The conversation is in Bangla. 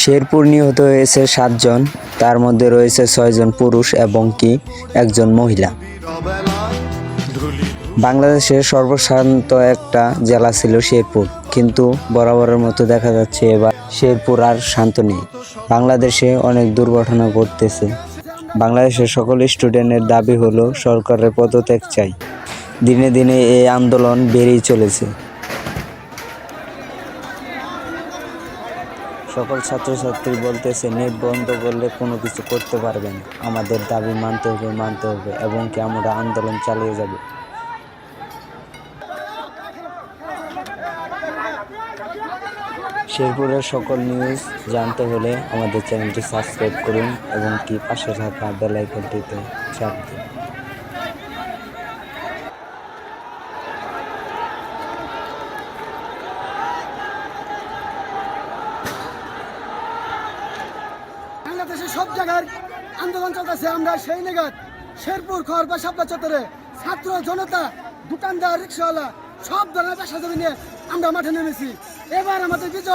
শেরপুর নিহত হয়েছে সাতজন, তার মধ্যে রয়েছে ছয়জন পুরুষ এবং কি একজন মহিলা। বাংলাদেশের সর্বশান্ত একটা জেলা ছিল শেরপুর, কিন্তু বরাবরের মতো দেখা যাচ্ছে এবার শেরপুর আর শান্ত নেই। বাংলাদেশে অনেক দুর্ঘটনা ঘটতেছে। বাংলাদেশের সকল স্টুডেন্টের দাবি হলো, সরকারের পদত্যাগ চাই। দিনে দিনে এই আন্দোলন বেড়েই চলেছে। সকল ছাত্রছাত্রী বলতেছে, নেট বন্ধ করলে কোনো কিছু করতে পারবে না। আমাদের দাবি মানতে হবে মানতে হবে, এবং কি আমরা আন্দোলন চালিয়ে যাব। শেরপুরের সকল নিউজ জানতে হলে আমাদের চ্যানেলটি সাবস্ক্রাইব করুন এবং কি পাশে থাকা বেল আইকনটিতে চাপ দিন। বাংলাদেশের সব জায়গার আন্দোলন চলতেছে। আমরা সেই নেগাত শেরপুর খর বা চত্বরে ছাত্র, জনতা, দোকানদার, রিক্সাওয়ালা, সব ধরনের পেশাজীবী নিয়ে আমরা মাঠে নেমেছি। এবার আমাদের বিজয়